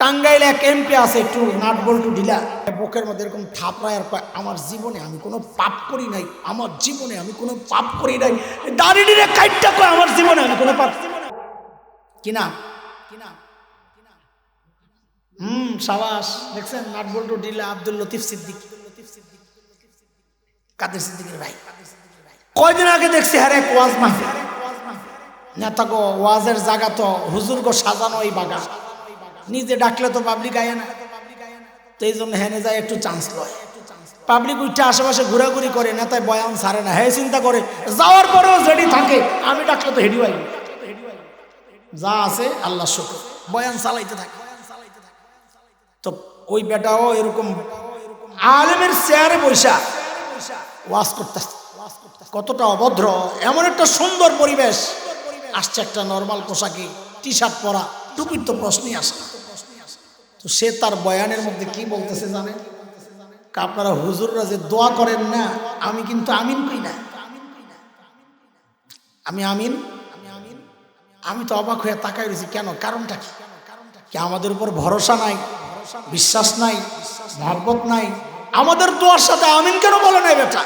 টাঙ্গাইলে এক এমপি আছে, একটু নাট বল্টু ঢিলা। বুকের মধ্যে এরকম থাপড়ায় আর আমার জীবনে আমি কোনো পাপ করি নাই, আমার জীবনে আমি কোনো পাপ করি নাই। দাঁড়িয়ে কাইটটা কয়, আমার জীবনে আমি কোনো পাপ কি নাম? কি নাম? হুম, সাবাস। দেখছেন, নাট বল্টু ঢিলা, আব্দুল লতিফ সিদ্দিক। কাদের সিদ্দিকের ভাই? কয়দিন আগে দেখছি হ্যাঁ এক ওয়াজ মাহফিল। নেতা গো, ওয়াজের জায়গা তো হুজুর গো সাজানো এই বাগান। নিজে ডাকলে তো পাবলিক আয় না। তো এই জন্য হেনে যায়, একটু চান্স লয়। পাবলিক উঠে আশেপাশে ঘোরাঘুরি করে নেতায় বয়ান সারে না। হ্যাঁ চিন্তা করে, যাওয়ার পরেও যেটি থাকে, আমি ডাকলে তো হেডি পাইব যা আছে আল্লাহ শুক্র। বয়ান চালাইতে থাকে। তো ওই বেটাও এরকম আলেমের চেয়ারে বৈশা ওয়াজ করতেছে। কতটা অভদ্র, এমন একটা সুন্দর পরিবেশ। আসছে একটা নর্মাল পোশাকে টি শার্ট পরা, টুপির তো প্রশ্নই আসে না। তো সে তার বয়ানের মধ্যে কি বলতেছে জানেন? আপনারা হুজুররা যে দোয়া করেন না, আমি কিন্তু আমিন কই না। আমি আমিন? আমি আমিন আমি তো অবাক হয়ে তাকাই রয়েছি। কেন? কারণটা কি? কি আমাদের উপর ভরসা নাই? বিশ্বাস নাই? মহব্বত নাই? আমাদের দোয়ার সাথে আমিন কেন বলে নাই বেটা?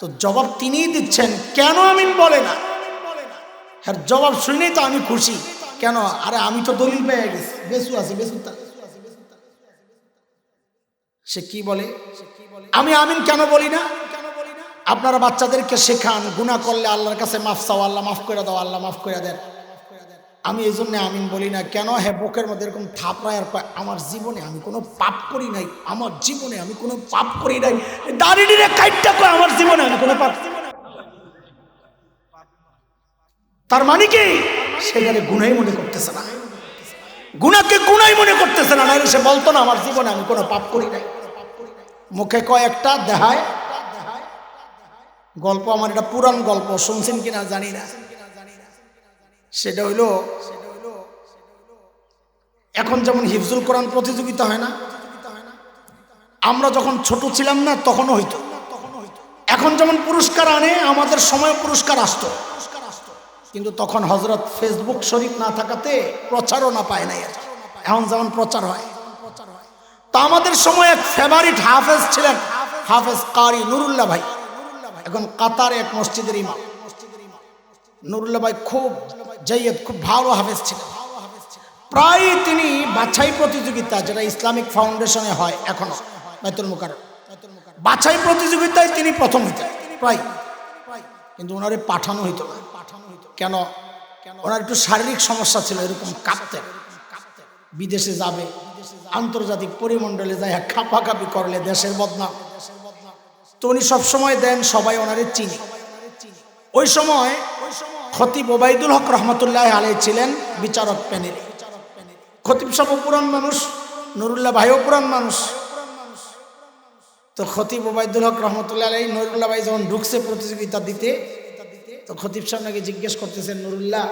তো জবাব তিনিই দিচ্ছেন, কেন আমিন বলে না? হ্যাঁ জবাব শুনেই তো আমি খুশি। কেন? আরে আমি তো দলিল পেয়ে গেছি। বেসু আছে, বেসু সে কি বলে? আমি আমিন কেন বলি না? আপনারা বাচ্চাদেরকে শেখান গুণা করলে আল্লাহর কাছে মাফ চাও, আল্লাহ মাফ করে দাও, আল্লাহ মাফ করে দেন। আমি এই জন্য আমিন বলি না, কেন হ্যাঁ বুকের মধ্যে এরকম থাপড়ায় আর আমার জীবনে আমি কোনো পাপ করি নাই, আমার জীবনে আমি কোনো পাপ করি নাই। দাঁড়িয়ে কাইটটা করে আমার জীবনে আমি কোনো পাপ তার মানে কি? সেখানে গুনাই মনে করতেছে না। গুণাকে গুনাই মনে করতেছে না সে বলতো না, আমার জীবনে আমি কোনো পাপ করি নাই। মুখে কয়েকটা দেহায়। গল্প আমার এটা পুরান গল্প, শুনছেন কিনা জানি না। সেটা হইল, এখন যেমন হিফজুল কোরআন প্রতিযোগিতা হয় না, আমরা যখন ছোট ছিলাম না, তখনও হইতো। এখন যেমন পুরস্কার আনে, আমাদের সময় পুরস্কার আসতো। কিন্তু তখন হজরত ফেসবুক শরীফ না থাকাতে প্রচারও না পায় নাই। এখন যেমন প্রচার হয়। তা আমাদের সময় এক ফেভারিট হাফেজ ছিলেন, হাফেজ কারি নুরুল্লাহ ভাই। এখন কাতারে এক মসজিদের ইমাম। নুরুল্লাহ ভাই খুব জাইয়দ খুব ভালো হাফেজ ছিলেন। প্রায় তিনি বাছাই প্রতিযোগিতা যেটা ইসলামিক ফাউন্ডেশনে হয় এখনও, বাইতুল মুকার বাছাই প্রতিযোগিতায় তিনি প্রথম হইতেন প্রায় কিন্তু ওনারে পাঠানো হইতো না। কেন? ওনার একটু শারীরিক সমস্যা ছিল, এরকম কাঁপতেন বিদেশে যাবে, আন্তর্জাতিক পরিমণ্ডলে যায় খাপাখাপি করলে দেশের বদনাম। তো উনি সবসময় দেন, সবাই ওনারে চিনি। ওই সময় খতিব ওবায়দুল হক রহমতুল্লাহ আলাই ছিলেন বিচারক প্যানেলে। খতিব সাহেব পুরান মানুষ, নুরুল্লাহ ভাইও পুরান মানুষ। তো খতিব ওবায়দুল হক রহমতুল্লাহ আলাই নুরুল্লাহ ভাই যখন ঢুকছে প্রতিযোগিতা দিতে তো খতিব সাহেব নাকি জিজ্ঞেস করতেছেন, নুরুল্লাহ,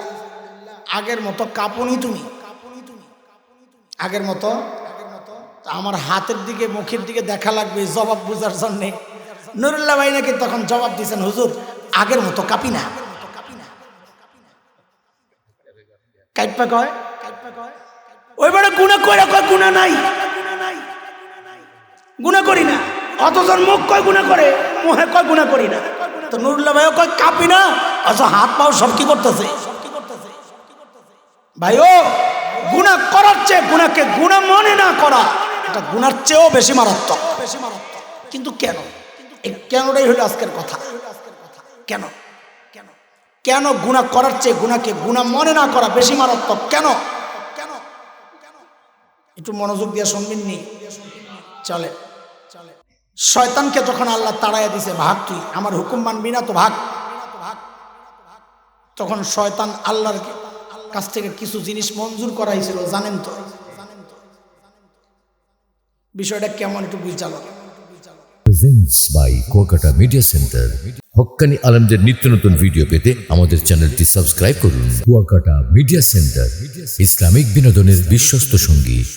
আগের মতো কাঁপুনি তুমি? আগের মতো? আমার হাতের দিকে, মুখের দিকে দেখা লাগবে জবাব বুঝার জন্যে। নুরুল্লাহ ভাই নাকি তখন জবাব দিয়েছেন হুজুর, আগের মতো কাঁপি না। কাইপা কয়? ওই বেড়া গুণা কইরা কয়, গুণা নাই। গুণা করি না। অতজন মুখ কয় গুণা করে, মুহে কয় গুণা করি না। তো নুরুল্লাহ ভাইও কয়, কাঁপি না। অথচ হাত পাও সব কি করতেছে? ভাইও, গুণা করার চেয়ে গুণাকে গুণা মনে না করা, এটা গুণার চেয়েও বেশি মারাত্মক। বেশি মারাত্মক কিন্তু কেন? এই কেনটাই হলো আজকের কথা। কেন? কেন কেন গুণা করার চেয়ে গুণাকে গুণা মনে না করা বেশি মারাত্মক? কেন? কেন একটু মনোযোগ দিয়ে শুনবেন নি। চলে চলে। শয়তানকে যখন আল্লাহ তাড়াইয়া দিছে, ভাগ তুই, আমার হুকুম মানবি না তো ভাগ। তখন শয়তান আল্লাহর কাছ থেকে কিছু জিনিস মঞ্জুর করা হয়েছিল জানেন তো? বিষয়টা কেমন একটু বুঝালো presents by Kuakata media centre Haqqani আলমদের নিত্য নতুন ভিডিও পেতে আমাদের চ্যানেলটি সাবস্ক্রাইব করুন। কুয়াকাটা মিডিয়া সেন্টার ইসলামিক বিনোদনের বিশ্বস্ত সঙ্গী।